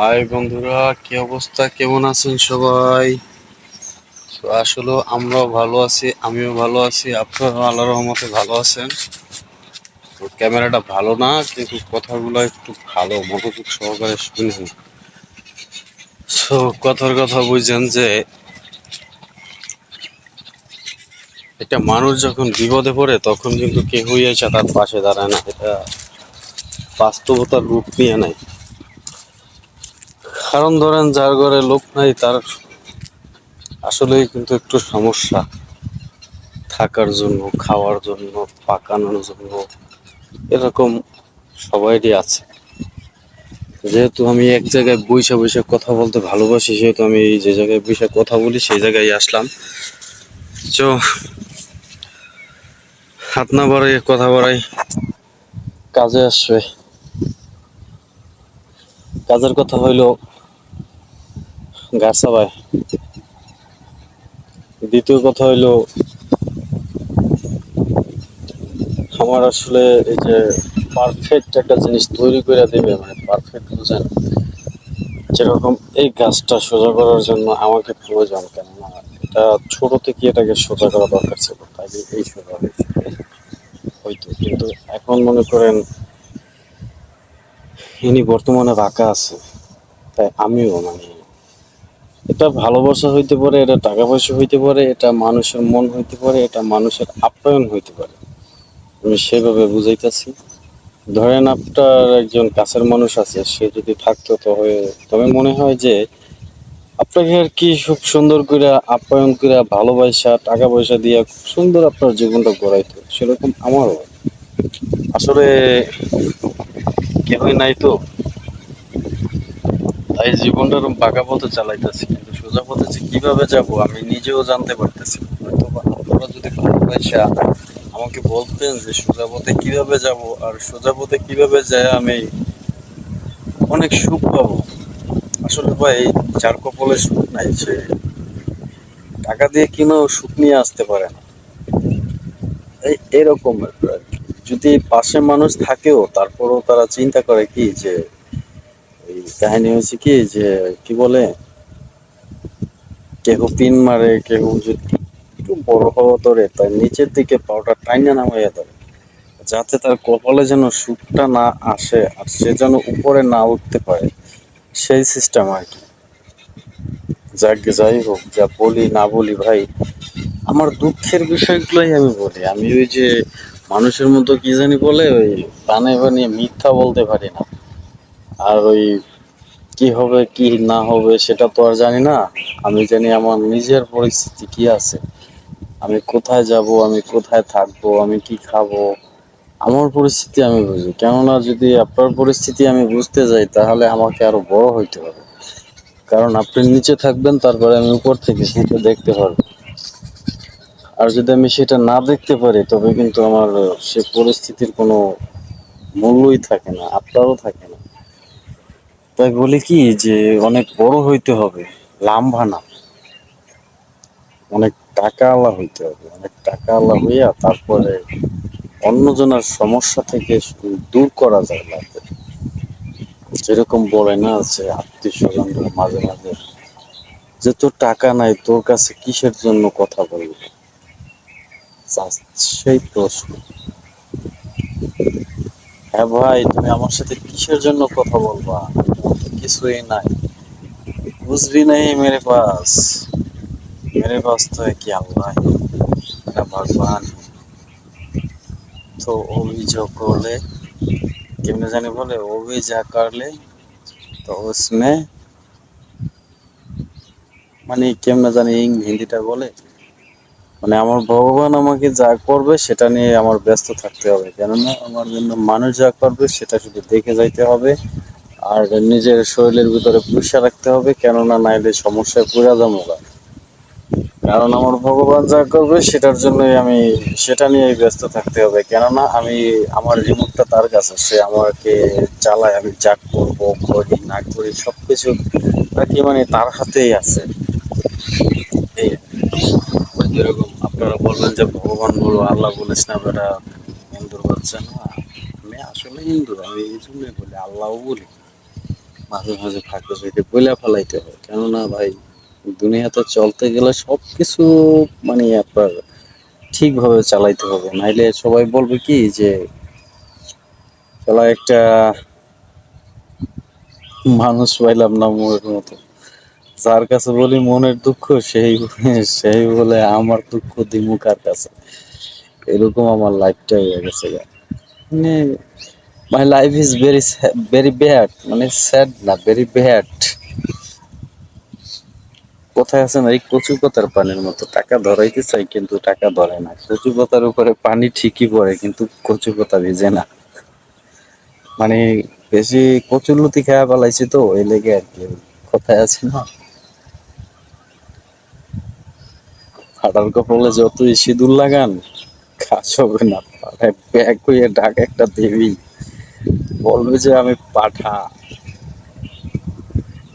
High বন্ধুরা, কি অবস্থা? কেমন আছেন সবাই? আসলে আমরাও ভালো আছি, আমিও ভালো আছি আপনারা আল্লাহ রহমতে ভালো আছেন। তো ক্যামেরাটা ভালো না, কিন্তু কথাগুলো একটু ভালো, মনোযোগ সহকারে শুনুন। তো কথার কথা বুঝছেন যে, একটা মানুষ যখন বিপদে পড়ে, তখন কিন্তু কেউই এসে তার পাশে দাঁড়ায় না। এটা বাস্তবতার রূপ নিয়ে নেয়। কারণ ধরেন যার ঘরে লোক নাই, তার আসলেই কিন্তু একটু সমস্যা। থাকার জন্য, খাওয়ার জন্য, পাকানোর জন্য, এরকম সবাইরই আছে। যেহেতু আমি এক জায়গায় বৈশা বৈশা কথা বলতে ভালোবাসি, সেহেতু আমি যে জায়গায় বৈশা কথা বলি, সেই জায়গায় আসলাম। তো হাত না বাড়াই কথা বাড়াই কাজে আসবে। কাজের কথা হইল গাছ চাবায় দ্বিতীয় কথা হইল, আমার আসলে এই যে পারফেক্ট একটা জিনিস তৈরি করে দেবে মানে পারফেক্ট বুঝেন, যেরকম এই গাছটা সোজা করার জন্য আমাকে প্রয়োজন কেননা এটা ছোট থেকে এটাকে সোজা করা দরকার ছিল, তাই এই সোজা হয়তো, কিন্তু এখন মনে করেন, ইনি বর্তমানে রাখা আছে, তাই আমিও মানে এটা ভালোবাসা হইতে পারে, এটা টাকা পয়সা হইতে পারে, এটা মানুষের মন হইতে পারে, এটা মানুষের আপ্যায়ন হইতে পারে। আমি সেভাবে বুঝাইতেছি। ধরেন আপনার একজন কাছের মানুষ আছে, সে যদি থাকতো তবে তবে মনে হয় যে আপনাকে আর কি খুব সুন্দর করে আপ্যায়ন করে ভালোবাসা, টাকা পয়সা দিয়ে খুব সুন্দর আপনার জীবনটা গড়াইতো, সেরকম আমারও। আসলে কেউই নাই তো। তাই জীবনটা এরকম বাঁকা পথে চালাইতেছি, কিন্তু সোজা পথে যে কীভাবে যাব আমি নিজেও জানতে পারতেছি আপনারা যদি ভালোবাসা আমাকে বলতেন যে সোজা পথে কীভাবে যাব আর সোজা পথে কীভাবে যায় আমি অনেক সুখ পাবো। আসলে ভাই, যার কপালে সুখ নাই, সে টাকা দিয়ে কিনেও সুখ নিয়ে আসতে পারে না। এই এরকম। যদি পাশে মানুষ থাকেও, তারপরেও তারা চিন্তা করে কি যে এই কাহিনী হয়েছে কি যে, কি বলে, কেহ পিন মারে, কেহ যদি একটু বড় হওয়া ধরে, তার নিচের দিকে পাউডার টাইনা নামাইয়া ধরে। যাতে তার কপালে যেন সুখটা না আসে আর সে যেন উপরে না উঠতে পারে, সেই সিস্টেম আর কি। যাক, যাই হোক, যা বলি না বলি ভাই, আমার দুঃখের বিষয়গুলোই আমি বলি। আমি ওই যে মানুষের মতো কি জানি বলে, ওই বানে বানিয়ে মিথ্যা বলতে পারি না। আর ওই কি হবে, কি না হবে, সেটা তো আর জানি না। আমি জানি আমার নিজের পরিস্থিতি কি আছে। আমি কোথায় যাব, আমি কোথায় থাকব, আমি কি খাব? আমার পরিস্থিতি আমি বুঝি। কেননা যদি আপনার পরিস্থিতি আমি বুঝতে যাই, তাহলে আমাকে আরও বড় হইতে হবে। কারণ আপনি নিচে থাকবেন, তারপরে আমি উপর থেকে সেটা দেখতে পারব। আর যদি আমি সেটা না দেখতে পারি, তবে কিন্তু আমার সে পরিস্থিতির কোনো মূল্যই থাকে না আপনারও থাকে না। তাই বলি কি যে অনেক বড় হইতে হবে, লাম্বা না। অনেক টাকা আলা হইতে হবে, অনেক টাকা আলা হইয়া তারপরে অন্যজনের সমস্যা থেকে দূর করা যায় লাভে যেরকম বলে না আছে আত্মীয় স্বজনরা মাঝে মাঝে যে তোর টাকা নাই, তোর কাছে কিসের জন্য কথা বলবি? সেই প্রশ্ন। হ্যাঁ ভাই, তুমি আমার সাথে কিসের জন্য কথা বলবা? কিছুই নাই। বুঝবি মেরে পাস মেরে পাস তো কি আল্লাহ? না ভগবান। তো অভিযোগ করলে, কেমনে জানি বলে, অভিযোগ করলে, তো উসমে মানে কেমনে জানি হিন্দিটা বলে মানে আমার ভগবান আমাকে যা করবে সেটা নিয়ে আমার ব্যস্ত থাকতে হবে। কেননা আমার জন্য মানুষ যা করবে সেটা শুধু দেখে যাইতে হবে। আর নিজের শরীরের ভিতরে পয়সা রাখতে হবে, কেননা নাইলে সমস্যায় পড়ে যাব কারণ আমার ভগবান যা করবে সেটার জন্যই আমি, সেটা নিয়েই ব্যস্ত থাকতে হবে। কেননা আমি, আমার রিমোটটা তার কাছে, সে আমাকে চালায়, আমি যা করব, করি, না করি সব কিছু কি মানে তার হাতেই আছে। যেরকম আপনারা বলবেন যে ভগবান বলো, আল্লাহ বলিস না, বেটা হিন্দুর বাচ্চা না। আমি আসলে হিন্দু আমি এই জন্যই বলি, আল্লাহও বলি। মাঝে মাঝে ফাঁকে ফেঁকে বইলা ফেলাইতে হয়। কেননা ভাই, দুনিয়াতে চলতে গেলে সব কিছু মানে আপনার ঠিকভাবে চালাইতে হবে। নাইলে সবাই বলবে কি যে, শালা একটা মানুষ পাইলাম না মোর মতো। যার কাছে বলি মনের দুঃখ, সেই সেই বলে আমার দুঃখ দিমু কার কাছে? এরকম আমার লাইফটা হয়ে গেছে মানে my life is very very bad মানে স্যাড না ভেরি ব্যাড কোথায় আছে না, এই কচু পাতার পানির মতো। টাকা ধরাইতে চাই কিন্তু টাকা ধরে না। কচু পাতার উপরে পানি ঠিকই পড়ে, কিন্তু কচু পাতা ভিজে না। মানে বেশি কচুরলতি খাওয়া পালাইছি তো, ওই লেগে আর কি। কোথায় আছে না। ফাটার কপালে যতই সিঁদুর লাগান কাজ হবে না। ব্যাগ হয়ে ডাক একটা দেবী বলবে যে আমি পাঠা।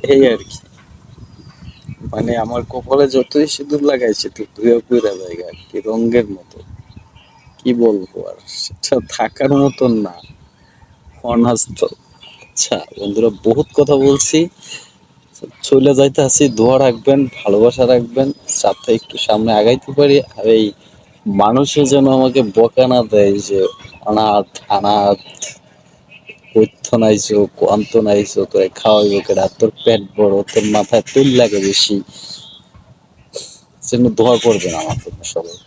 এই আর কি। মানে আমার কপালে যতই সিঁদুর লাগাইছে তো ধুয়ে পুরা জায়গা আর কি, রঙের মতো। কি বলব আর, সেটা থাকার মতন না। অনাস্ত। আচ্ছা বন্ধুরা, বহুত কথা বলছি। চলে যাইতে আছি, দোয়া রাখবেন, ভালোবাসা রাখবেন, যাতে একটু সামনে আগাইতে পারি। আর এই মানুষে যেন আমাকে বকা না দেয় যে, অনাথ অনাথ কৈথ নাইছো কোয়ান্ত নাইছো তোরে খাওয়াইবো কেডা? তোর পেট বড়, তোর মাথায় তুল লাগে বেশি। সেজন্য দোয়া করবেন আমার জন্য সবাই।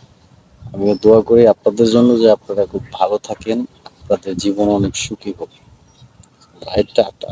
আমিও দোয়া করি আপনাদের জন্য যে আপনারা খুব ভালো থাকেন, আপনাদের জীবন অনেক সুখী হোক। Right tata